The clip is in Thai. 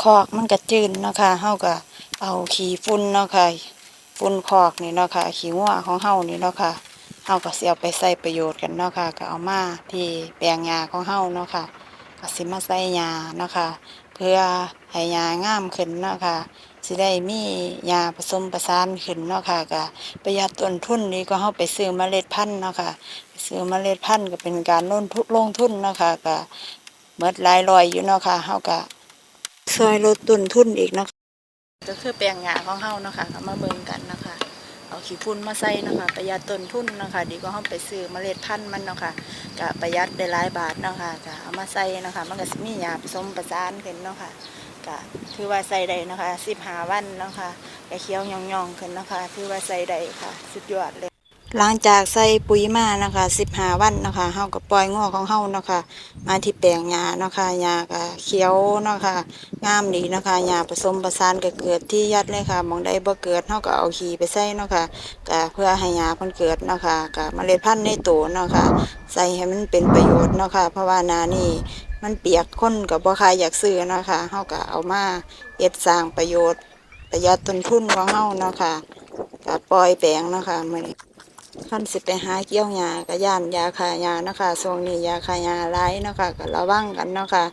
คอกมันก็จืดเนาะค่ะเฮาก็เอาขี้ฝุ่นเนาะค่ะฝุ่นคอกนี่เนาะค่ะขี้งัวของเฮานี่เนาะค่ะเฮาก็สิเอาไปใช้ประโยชน์กันเนาะค่ะก็เอามาที่แปลงหญ้าของเฮาเนาะค่ะก็สิมาใส่หญ้าเนาะค่ะเพื่อให้หญ้างามขึ้นเนาะค่ะสิได้มีหญ้าผสมผสานขึ้นเนาะค่ะก็ประหยัดต้นทุนดีกว่าเฮาไปซื้อเมล็ดพันธุ์เนาะค่ะซื้อเมล็ดพันธุ์ก็เป็นการลงทุนลงทุนเนาะค่ะก็หมดหลายร้อยอยู่เนาะค่ะเฮาก็ ช่วยลดต้นทุนอีกเนาะก็คือแปลงหญ้าของเฮาเนาะค่ะมาเบิ่งกันนะคะ เอาขี้ฝุ่นมาใส่นะคะประหยัดต้นทุนนะคะ ดีกว่าเฮาไปซื้อเมล็ดพันธุ์มันเนาะค่ะก็ประหยัดได้หลายบาทเนาะค่ะก็เอามาใส่นะคะ มันก็สิมีหญ้าผสมประสานขึ้นเนาะค่ะก็ถือว่าใส่ได้นะคะ15วันเนาะค่ะก็เขียวย่องๆขึ้นนะคะถือว่าใส่ได้ค่ะ สุดยอดเลย หลังจากใส่ปุ๋ยมานะคะ15วันนะคะเฮาก็ปล่อยงัวของเฮานะคะมาที่แปลงหญ้านะคะหญ้าก็เขียวนะคะงามดีนะคะหญ้าผสมผสานก็เกิดที่ยัดเลยค่ะมองใดบ่เกิดเฮาก็เอาขี้ไปใส่นะคะก็เพื่อให้หญ้าเพิ่นเกิดนะคะก็เมล็ดพันธุ์ในโตเนะคะใส่ให้มันเป็นประโยชน์นะคะเพราะว่านานี้มันเปียกคนก็บ่ค่อยอยากซื้อนะคะเฮาก็เอามาเฮ็ดสร้างประโยชน์ประหยัดต้นทุนของเฮานะคะก็ปล่อยแปลงนะคะมื้อนี้ ขั้นสิไปหาเกี่ยวยาก็ย่านยาข่ายาเนาะคะทรงนี้ยาข่ายาหลายเนาะค่ะก็ระวังกันเนาะค่ะ